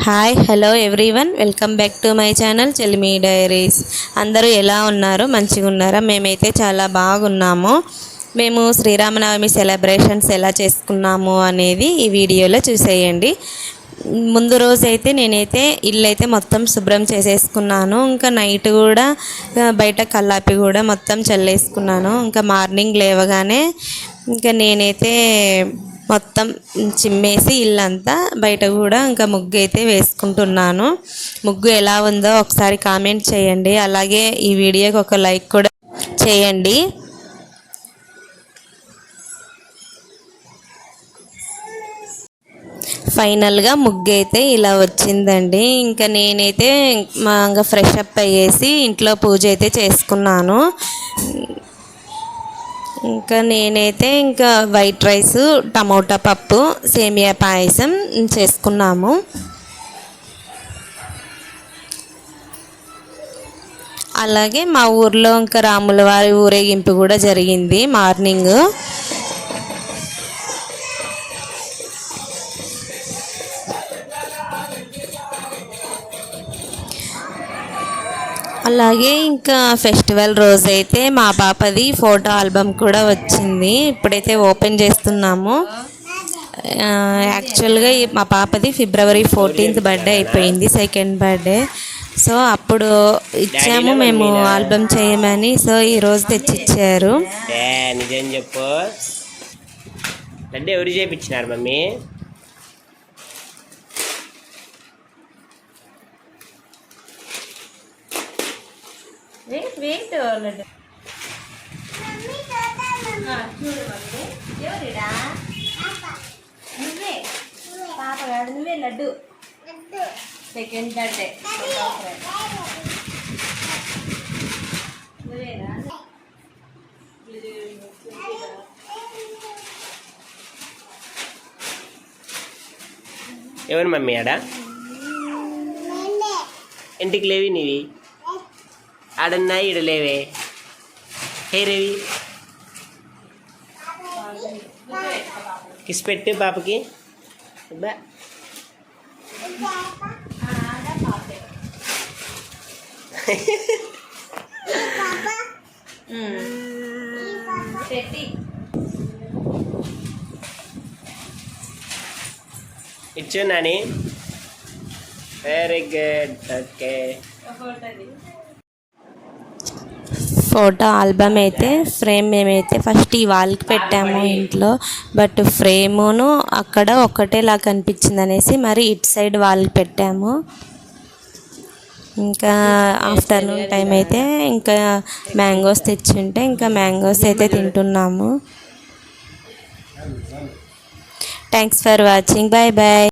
Hi hello everyone welcome back to my channel Chelmi diaries అందరూ ఎలా ఉన్నారు? మంచిగా ఉన్నారా? మేమైతే చాలా బాగున్నాము. మేము శ్రీరామనవమి సెలబ్రేషన్స్ ఎలా చేసుకున్నాము అనేది ఈ వీడియోలో చూసేయండి. ముందు రోజు అయితే నేనైతే ఇల్లు అయితే మొత్తం శుభ్రం చేసేసుకున్నాను. ఇంకా నైట్ కూడా బయట కల్లాపి కూడా మొత్తం చల్లేసుకున్నాను. ఇంకా మార్నింగ్ లేవగానే ఇంకా నేనైతే మొత్తం చిమ్మేసి ఇల్లంతా బయట కూడా ఇంకా ముగ్గు అయితే వేసుకుంటున్నాను. ముగ్గు ఎలా ఉందో ఒకసారి కామెంట్ చేయండి. అలాగే ఈ వీడియోకి ఒక లైక్ కూడా చేయండి. ఫైనల్గా ముగ్గు అయితే ఇలా వచ్చిందండి. ఇంకా నేనైతే మా ఇంకా ఫ్రెష్ అప్ అయ్యేసి ఇంట్లో పూజ అయితే చేసుకున్నాను. ఇంకా నేనైతే ఇంకా వైట్ రైస్ టమోటా పప్పు సేమియా పాయసం చేసుకున్నాము. అలాగే మా ఊర్లో ఇంకా రాముల వారి ఊరేగింపు కూడా జరిగింది మార్నింగ్. అలాగే ఇంకా ఫెస్టివల్ రోజైతే మా పాపది ఫోటో ఆల్బమ్ కూడా వచ్చింది. ఇప్పుడైతే ఓపెన్ చేస్తున్నాము. యాక్చువల్గా మా పాపది ఫిబ్రవరి ఫోర్టీన్త్ బర్త్డే అయిపోయింది సెకండ్ బర్త్డే. సో అప్పుడు ఇచ్చాము మేము ఆల్బమ్ చేయమని. సో ఈరోజు తెచ్చిచ్చారు. నిజం చెప్పు. ఎవరు చేయించినారు మమ్మీ? పాప కాదు నువ్వే. లడ్డు. సెకండ్ బర్త్డే ఎవరు మమ్మీ ఆడ? ఇంటికి లేవి నీవి? ఆడున్నాయి ఈడ లేవే హే రేవి. కిస్ పెట్టు పాపకి. అబ్బా. ఇచ్చు Nani very good okay photo album అయితే ఫ్రేమ్ మేమైతే ఫస్ట్ ఈ వాల్కి పెట్టాము ఇంట్లో. బట్ ఫ్రేమును అక్కడ ఒక్కటేలా కనిపించింది అనేసి మరి ఇటు సైడ్ వాల్కి పెట్టాము. ఇంకా ఆఫ్టర్నూన్ టైం అయితే ఇంకా మ్యాంగోస్ తెచ్చుంటే ఇంకా మ్యాంగోస్ అయితే తింటున్నాము. Thanks for watching bye bye